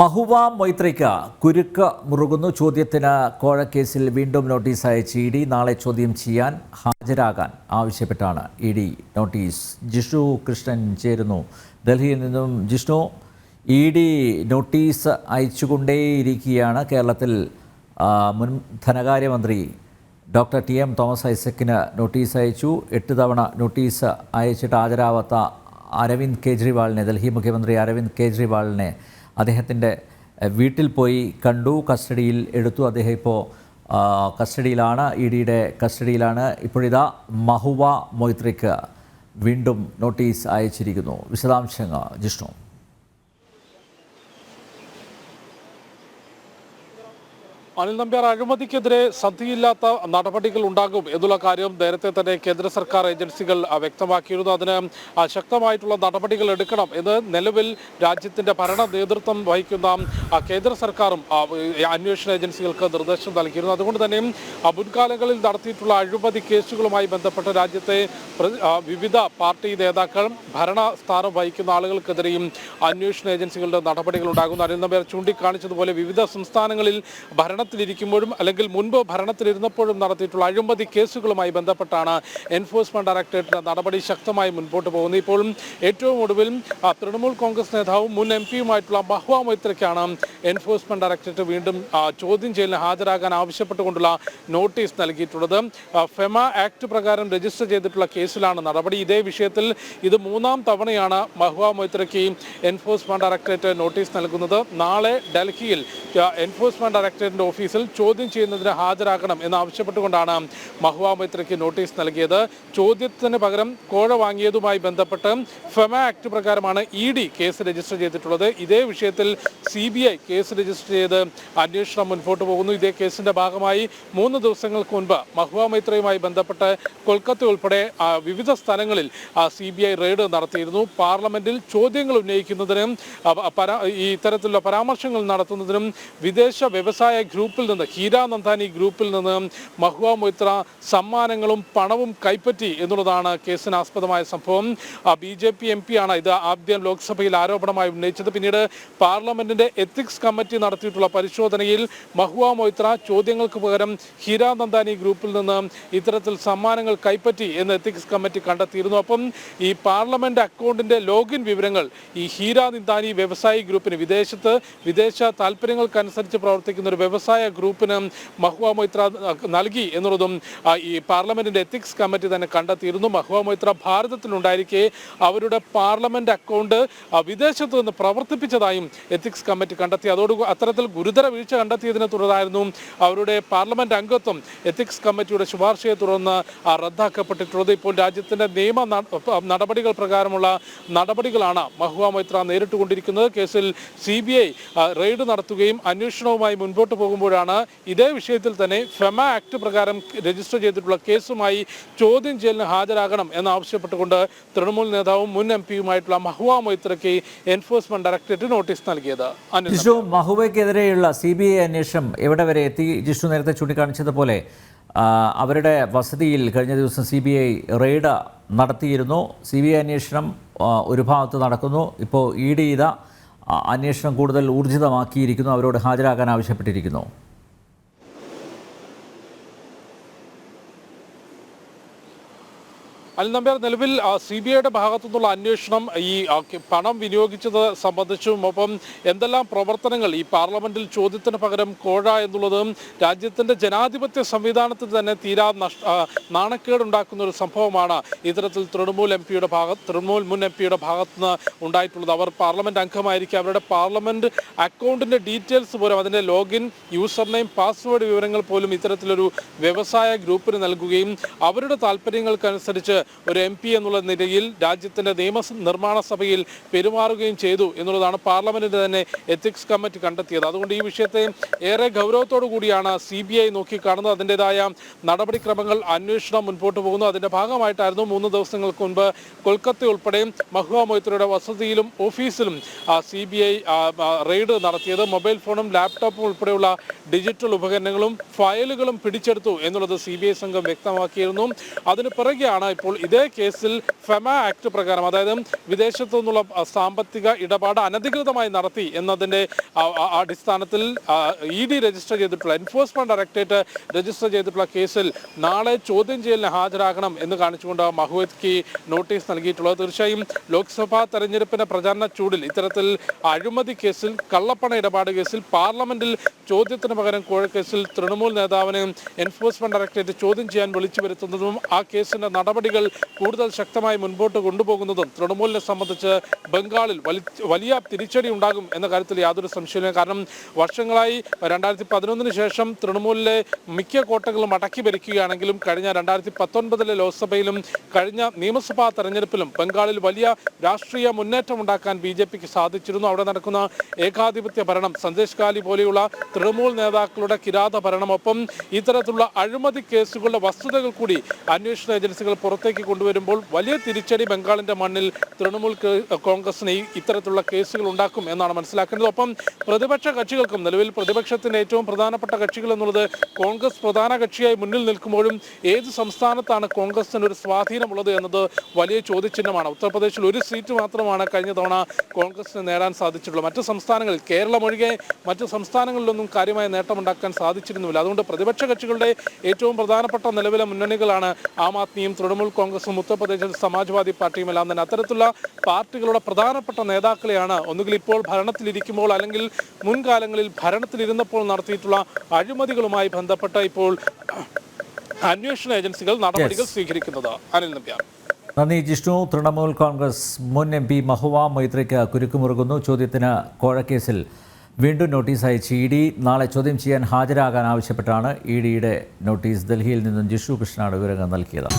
മഹുവ മൊയ്ത്രയ്ക്ക് കുരുക്ക് മുറുകുന്നു. ചോദ്യത്തിന് കോഴക്കേസിൽ വീണ്ടും നോട്ടീസ് അയച്ച് ഇ ഡി. നാളെ ചോദ്യം ചെയ്യാൻ ഹാജരാകാൻ ആവശ്യപ്പെട്ടാണ് E D. Notice. Jishnu Krishnan ചേരുന്നു. ഡൽഹിയിൽ നിന്നും ജിഷ്ണു ഇ ഡി നോട്ടീസ് അയച്ചുകൊണ്ടേയിരിക്കുകയാണ് കേരളത്തിൽ മുൻ ധനകാര്യമന്ത്രി ഡോക്ടർ ടി എം തോമസ് ഐസക്കിന് നോട്ടീസ് അയച്ചു. എട്ട് തവണ നോട്ടീസ് അയച്ചിട്ട് ഹാജരാവാത്ത അരവിന്ദ് കെജ്രിവാളിനെ ഡൽഹി മുഖ്യമന്ത്രി അരവിന്ദ് കെജ്രിവാളിനെ അദ്ദേഹത്തിന്റെ വീട്ടിൽ പോയി കണ്ടു കസ്റ്റഡിയിൽ എടുത്തു. അദ്ദേഹം ഇപ്പോൾ കസ്റ്റഡിയിലാണ് ഇ ഡിയുടെ കസ്റ്റഡിയിലാണ്. ഇപ്പോഴിതാ മഹുവ മൊയ്ത്രിക്ക് വീണ്ടും നോട്ടീസ് അയച്ചിരിക്കുന്നു. വിശദാംശങ്ങൾ ജിഷ്ണു. അനിൽ നമ്പ്യാർ അഴിമതിക്കെതിരെ സന്ധിയില്ലാത്ത നടപടികൾ ഉണ്ടാകും എന്നുള്ള കാര്യം നേരത്തെ തന്നെ കേന്ദ്ര സർക്കാർ ഏജൻസികൾ വ്യക്തമാക്കിയിരുന്നു. അതിന് ശക്തമായിട്ടുള്ള നടപടികൾ എടുക്കണം എന്ന് നിലവിൽ രാജ്യത്തിന്റെ ഭരണ നേതൃത്വം വഹിക്കുന്ന കേന്ദ്ര സർക്കാരും അന്വേഷണ ഏജൻസികൾക്ക് നിർദ്ദേശം നൽകിയിരുന്നു. അതുകൊണ്ട് തന്നെ മുൻകാലങ്ങളിൽ നടത്തിയിട്ടുള്ള അഴിമതി കേസുകളുമായി ബന്ധപ്പെട്ട് രാജ്യത്തെ വിവിധ പാർട്ടി നേതാക്കൾ ഭരണ സ്ഥാനം വഹിക്കുന്ന ആളുകൾക്കെതിരെയും അന്വേഷണ ഏജൻസികളുടെ നടപടികൾ ഉണ്ടാകുന്നു. അനിൽ നമ്പ്യാർ ചൂണ്ടിക്കാണിച്ചതുപോലെ വിവിധ സംസ്ഥാനങ്ങളിൽ ഭരണത്തിലിരിക്കുമ്പോഴും അല്ലെങ്കിൽ മുൻപ് ഭരണത്തിലിരുന്നപ്പോഴും നടത്തിയിട്ടുള്ള അഴിമതി കേസുകളുമായി ബന്ധപ്പെട്ടാണ് എൻഫോഴ്സ്മെന്റ് ഡയറക്ടറേറ്റിന്റെ നടപടി ശക്തമായി മുൻപോട്ട് പോകുന്നത്. ഇപ്പോഴും ഏറ്റവും ഒടുവിൽ തൃണമൂൽ കോൺഗ്രസ് നേതാവും മുൻ എം പിയുമായിട്ടുള്ള മഹ്വ മൈത്രയ്ക്കാണ് എൻഫോഴ്സ്മെന്റ് ഡയറക്ടറേറ്റ് വീണ്ടും ചോദ്യം ചെയ്യലിന് ഹാജരാകാൻ ആവശ്യപ്പെട്ടുകൊണ്ടുള്ള നോട്ടീസ് നൽകിയിട്ടുള്ളത്. ഫെമ ആക്ട് പ്രകാരം രജിസ്റ്റർ ചെയ്തിട്ടുള്ള കേസിലാണ് നടപടി. ഇതേ വിഷയത്തിൽ ഇത് മൂന്നാം തവണയാണ് മഹുവ മൈത്രയ്ക്ക് എൻഫോഴ്സ്മെന്റ് ഡയറക്ടറേറ്റ് നോട്ടീസ് നൽകുന്നത്. നാളെ ഡൽഹിയിൽ എൻഫോഴ്സ്മെന്റ് ഡയറക്ടറേറ്റിന്റെ ഓഫീസിൽ ചോദ്യം ചെയ്യുന്നതിന് ഹാജരാകണം എന്നാവശ്യപ്പെട്ടുകൊണ്ടാണ് മഹുവ മൈത്രയ്ക്ക് നോട്ടീസ് നൽകിയത്. ചോദ്യത്തിന് പകരം കോഴ വാങ്ങിയതുമായി ബന്ധപ്പെട്ട് ഫെമ ആക്ട് പ്രകാരമാണ് ഇ ഡി കേസ് രജിസ്റ്റർ ചെയ്തിട്ടുള്ളത്. ഇതേ വിഷയത്തിൽ C B I case register ചെയ്ത് അന്വേഷണം മുൻപോട്ട് പോകുന്നു. ഇതേ കേസിന്റെ ഭാഗമായി മൂന്ന് ദിവസങ്ങൾക്ക് മുൻപ് മഹുവ മൈത്രയുമായി ബന്ധപ്പെട്ട് കൊൽക്കത്ത ഉൾപ്പെടെ വിവിധ സ്ഥലങ്ങളിൽ സി ബി ഐ റെയ്ഡ് നടത്തിയിരുന്നു. പാർലമെന്റിൽ ചോദ്യങ്ങൾ ഉന്നയിക്കുന്നതിനും ഇത്തരത്തിലുള്ള പരാമർശങ്ങൾ നടത്തുന്നതിനും വിദേശ വ്യവസായ ഗ്രൂപ്പിൽ നിന്ന് ഹീര നന്ദാനി ഗ്രൂപ്പിൽ നിന്ന് മഹുവ മൊയ്ത്ര സമ്മാനങ്ങളും പണവും കൈപ്പറ്റി എന്നുള്ളതാണ് കേസിനാസ്പദമായ സംഭവം. B J P M P ആണ് ഇത് ആദ്യം ലോക്സഭയിൽ ആരോപണമായി ഉന്നയിച്ചത്. പിന്നീട് പാർലമെന്റിന്റെ എത്തിക്സ് കമ്മിറ്റി നടത്തിയിട്ടുള്ള പരിശോധനയിൽ മഹുവ മൊയ്ത്ര ചോദ്യങ്ങൾക്ക് പകരം ഹീര നന്ദാനി ഗ്രൂപ്പിൽ നിന്ന് ഇത്തരത്തിൽ സമ്മാനങ്ങൾ കൈപ്പറ്റി എന്ന് എത്തിക്സ് കമ്മിറ്റി കണ്ടെത്തിയിരുന്നു. അപ്പം ഈ പാർലമെന്റ് അക്കൗണ്ടിന്റെ ലോഗിൻ വിവരങ്ങൾ ഈ ഹീര നന്ദാനി വ്യവസായി ഗ്രൂപ്പിന് വിദേശത്ത് വിദേശ താല്പര്യങ്ങൾക്കനുസരിച്ച് പ്രവർത്തിക്കുന്ന ഒരു വ്യവസായ ഗ്രൂപ്പിന് മഹുവ മൊയ്ത്ര നൽകി എന്നുള്ളതും ഈ പാർലമെന്റിന്റെ എത്തിക്സ് കമ്മിറ്റി തന്നെ കണ്ടെത്തിയിരുന്നു. മഹുവ മൊയ്ത്ര ഭാരതത്തിലുണ്ടായിരിക്കെ അവരുടെ പാർലമെന്റ് അക്കൗണ്ട് വിദേശത്ത് നിന്ന് പ്രവർത്തിപ്പിച്ചതായും എത്തിക്സ് കമ്മിറ്റി കണ്ടെത്തി. അതോട് അത്തരത്തിൽ ഗുരുതര വീഴ്ച കണ്ടെത്തിയതിനെ തുടർന്നായിരുന്നു അവരുടെ പാർലമെന്റ് അംഗത്വം എത്തിക്സ് കമ്മിറ്റിയുടെ ശുപാർശയെ തുടർന്ന് റദ്ദാക്കപ്പെട്ടിട്ടുള്ളത്. ഇപ്പോൾ രാജ്യത്തിന്റെ നിയമ നടപടികൾ പ്രകാരമുള്ള നടപടികളാണ് മഹുവ മൊയ്ത്ര നേരിട്ടുകൊണ്ടിരിക്കുന്നത്. കേസിൽ സി ബി ഐ റെയ്ഡ് നടത്തുകയും അന്വേഷണവുമായി മുൻപോട്ട് പോകുമ്പോഴാണ് ഇതേ വിഷയത്തിൽ തന്നെ ഫെമ ആക്ട് പ്രകാരം രജിസ്റ്റർ ചെയ്തിട്ടുള്ള കേസുമായി ചോദ്യം ചെയ്യലിന് ഹാജരാകണം എന്നാവശ്യപ്പെട്ടുകൊണ്ട് തൃണമൂൽ നേതാവും മുൻ എം പിയുമായിട്ടുള്ള മഹുവ മൊയ്ത്രയ്ക്ക് എൻഫോഴ്സ്മെന്റ് ഡയറക്ടറേറ്റ് നോട്ടീസ് നൽകിയത്. ജിഷു മഹുവയ്ക്കെതിരെയുള്ള സി ബി ഐ അന്വേഷണം എവിടെ വരെ എത്തി? ജിഷു നേരത്തെ ചൂണ്ടിക്കാണിച്ചതുപോലെ അവരുടെ വസതിയിൽ കഴിഞ്ഞ ദിവസം സി ബി ഐ റെയ്ഡ് നടത്തിയിരുന്നു. സി ബി ഐ അന്വേഷണം ഒരു ഭാഗത്ത് നടക്കുന്നു. ഇപ്പോൾ ഇ ഡി ഇത അന്വേഷണം കൂടുതൽ ഊർജിതമാക്കിയിരിക്കുന്നു. അവരോട് ഹാജരാകാൻ ആവശ്യപ്പെട്ടിരിക്കുന്നു. അനിൽ നമ്പ്യാർ നിലവിൽ സി ബി ഐയുടെ ഭാഗത്തു നിന്നുള്ള അന്വേഷണം ഈ പണം വിനിയോഗിച്ചത് സംബന്ധിച്ചും ഒപ്പം എന്തെല്ലാം പ്രവർത്തനങ്ങൾ ഈ പാർലമെന്റിൽ ചോദ്യത്തിന് പകരം കോഴ എന്നുള്ളതും രാജ്യത്തിന്റെ ജനാധിപത്യ സംവിധാനത്തിൽ തന്നെ തീരാ നാണക്കേടുണ്ടാക്കുന്ന ഒരു സംഭവമാണ് ഇത്തരത്തിൽ തൃണമൂൽ എം പിയുടെ ഭാഗത്ത് തൃണമൂൽ മുൻ എം പിയുടെ ഭാഗത്തുനിന്ന് ഉണ്ടായിട്ടുള്ളത്. അവർ പാർലമെന്റ് അംഗമായിരിക്കും അവരുടെ പാർലമെന്റ് അക്കൗണ്ടിന്റെ ഡീറ്റെയിൽസ് പോലും അതിന്റെ ലോഗിൻ യൂസർ നെയിം പാസ്വേഡ് വിവരങ്ങൾ പോലും ഇത്തരത്തിലൊരു വ്യവസായ ഗ്രൂപ്പിന് നൽകുകയും അവരുടെ താല്പര്യങ്ങൾക്കനുസരിച്ച് ഒരു എം പി എന്നുള്ള നിലയിൽ രാജ്യത്തിന്റെ നിയമ നിർമ്മാണ സഭയിൽ പെരുമാറുകയും ചെയ്തു എന്നുള്ളതാണ് പാർലമെന്റിന്റെ തന്നെ എത്തിക്സ് കമ്മിറ്റി കണ്ടെത്തിയത്. അതുകൊണ്ട് ഈ വിഷയത്തെ ഏറെ ഗൗരവത്തോടു കൂടിയാണ് സി ബി ഐ നോക്കിക്കാണുന്നത്. അതിന്റെതായ നടപടിക്രമങ്ങൾ അന്വേഷണം മുൻപോട്ട് പോകുന്നു. അതിന്റെ ഭാഗമായിട്ടായിരുന്നു മൂന്ന് ദിവസങ്ങൾക്ക് മുൻപ് കൊൽക്കത്ത ഉൾപ്പെടെ മഹുവ മൊയ്ത്രയുടെ വസതിയിലും ഓഫീസിലും സി ബി ഐ റെയ്ഡ് നടത്തിയത്. മൊബൈൽ ഫോണും ലാപ്ടോപ്പും ഉൾപ്പെടെയുള്ള ഡിജിറ്റൽ ഉപകരണങ്ങളും ഫയലുകളും പിടിച്ചെടുത്തു എന്നുള്ളത് സി ബി ഐ സംഘം വ്യക്തമാക്കിയിരുന്നു. അതിന് പിറകെയാണ് ഇപ്പോൾ ഇതേ കേസിൽ ഫെമ ആക്ട് പ്രകാരം അതായത് വിദേശത്തു നിന്നുള്ള സാമ്പത്തിക ഇടപാട് അനധികൃതമായി നടത്തി എന്നതിന്റെ അടിസ്ഥാനത്തിൽ ഇ ഡി രജിസ്റ്റർ ചെയ്തിട്ടുള്ള എൻഫോഴ്സ്മെന്റ് ഡയറക്ടറേറ്റ് രജിസ്റ്റർ ചെയ്തിട്ടുള്ള കേസിൽ നാളെ ചോദ്യം ചെയ്യലിന് ഹാജരാകണം എന്ന് കാണിച്ചുകൊണ്ട് മഹുവത്ക്ക് നോട്ടീസ് നൽകിയിട്ടുള്ളത്. തീർച്ചയായും ലോക്സഭാ തെരഞ്ഞെടുപ്പിന്റെ പ്രചാരണ ചൂടിൽ ഇത്തരത്തിൽ അഴിമതി കേസിൽ കള്ളപ്പണ ഇടപാട് കേസിൽ പാർലമെന്റിൽ ചോദ്യത്തിന് പകരം കോഴക്കേസിൽ തൃണമൂൽ നേതാവിനെ എൻഫോഴ്സ്മെന്റ് ഡയറക്ടറേറ്റ് ചോദ്യം ചെയ്യാൻ വിളിച്ചു വരുത്തുന്നതും ആ കേസിന്റെ നടപടികൾ കൂടുതൽ ശക്തമായി മുൻപോട്ട് കൊണ്ടുപോകുന്നതും തൃണമൂലിനെ സംബന്ധിച്ച് ബംഗാളിൽ വലിയ തിരിച്ചടി ഉണ്ടാകും എന്ന കാര്യത്തിൽ യാതൊരു സംശയമില്ല കാരണം വർഷങ്ങളായി രണ്ടായിരത്തി പതിനൊന്നിന് ശേഷം തൃണമൂലിലെ മിക്ക കോട്ടകളും അടക്കി ഭരിക്കുകയാണെങ്കിലും കഴിഞ്ഞ രണ്ടായിരത്തി പത്തൊൻപതിലെ ലോക്സഭയിലും കഴിഞ്ഞ നിയമസഭാ തെരഞ്ഞെടുപ്പിലും ബംഗാളിൽ വലിയ രാഷ്ട്രീയ മുന്നേറ്റം ഉണ്ടാക്കാൻ ബി ജെ പിക്ക് സാധിച്ചിരുന്നു. അവിടെ നടക്കുന്ന ഏകാധിപത്യ ഭരണം സന്ദേശ് കാലി പോലെയുള്ള തൃണമൂൽ നേതാക്കളുടെ കിരാത ഭരണം ഒപ്പം ഇത്തരത്തിലുള്ള അഴിമതി കേസുകളുടെ വസ്തുതകൾ കൂടി അന്വേഷണ ഏജൻസികൾ പുറത്തേക്ക് കൊണ്ടുവരുമ്പോൾ വലിയ തിരിച്ചടി ബംഗാളിന്റെ മണ്ണിൽ തൃണമൂൽ കോൺഗ്രസിന് ഇത്തരത്തിലുള്ള കേസുകൾ ഉണ്ടാക്കും എന്നാണ് മനസ്സിലാക്കേണ്ടത് ഒപ്പം പ്രതിപക്ഷ കക്ഷികൾക്കും നിലവിൽ പ്രതിപക്ഷത്തിന്റെ ഏറ്റവും പ്രധാനപ്പെട്ട കക്ഷികൾ എന്നുള്ളത് കോൺഗ്രസ് പ്രധാന കക്ഷിയായി മുന്നിൽ നിൽക്കുമ്പോഴും ഏത് സംസ്ഥാനത്താണ് കോൺഗ്രസിന് ഒരു സ്വാധീനമുള്ളത് എന്നത് വലിയ ചോദ്യചിഹ്നമാണ്. ഉത്തർപ്രദേശിൽ ഒരു സീറ്റ് മാത്രമാണ് കഴിഞ്ഞ തവണ കോൺഗ്രസിന് നേടാൻ സാധിച്ചിട്ടുള്ളത്. മറ്റ് സംസ്ഥാനങ്ങളിൽ കേരളം ഒഴികെ മറ്റ് സംസ്ഥാനങ്ങളിലൊന്നും കാര്യമായ നേട്ടമുണ്ടാക്കാൻ സാധിച്ചിരുന്നില്ല അതുകൊണ്ട് പ്രതിപക്ഷ കക്ഷികളുടെ ഏറ്റവും പ്രധാനപ്പെട്ട നിലവിലെ മുന്നണികളാണ് ആം ആദ്മിയും തൃണമൂൽ ഉത്തർപ്രദേശിൽ സമാജ്വാദി പാർട്ടിയും എല്ലാം തന്നെ. അത്തരത്തിലുള്ള പാർട്ടികളുടെ പ്രധാനപ്പെട്ട നേതാക്കളെയാണ് ഒന്നുകിൽ ഇപ്പോൾ ഭരണത്തിലിരിക്കുമ്പോൾ അല്ലെങ്കിൽ മുൻകാലങ്ങളിൽ ഭരണത്തിലിരുന്നപ്പോൾ നടത്തിയിട്ടുള്ള അഴിമതികളുമായി ബന്ധപ്പെട്ട ഇപ്പോൾ അന്വേഷണ ഏജൻസികൾ നടപടികൾ സ്വീകരിക്കുന്നത്. അനിൽ നമ്പ്യാർ. നന്ദി ജിഷ്ണു. തൃണമൂൽ കോൺഗ്രസ് മുൻ എം പി മഹുവ മൈത്രിക്ക് കുരുക്കുമുറുകുന്നു. ചോദ്യത്തിന് കോഴക്കേസിൽ വീണ്ടും നോട്ടീസ് അയച്ച് ഇ ഡി നാളെ ചോദ്യം ചെയ്യാൻ ഹാജരാകാൻ ആവശ്യപ്പെട്ടാണ് ഇ ഡിയുടെ നോട്ടീസ്. ഡൽഹിയിൽ നിന്നും ജിഷു കൃഷ്ണനാണ് വിവരങ്ങൾ നൽകിയത്.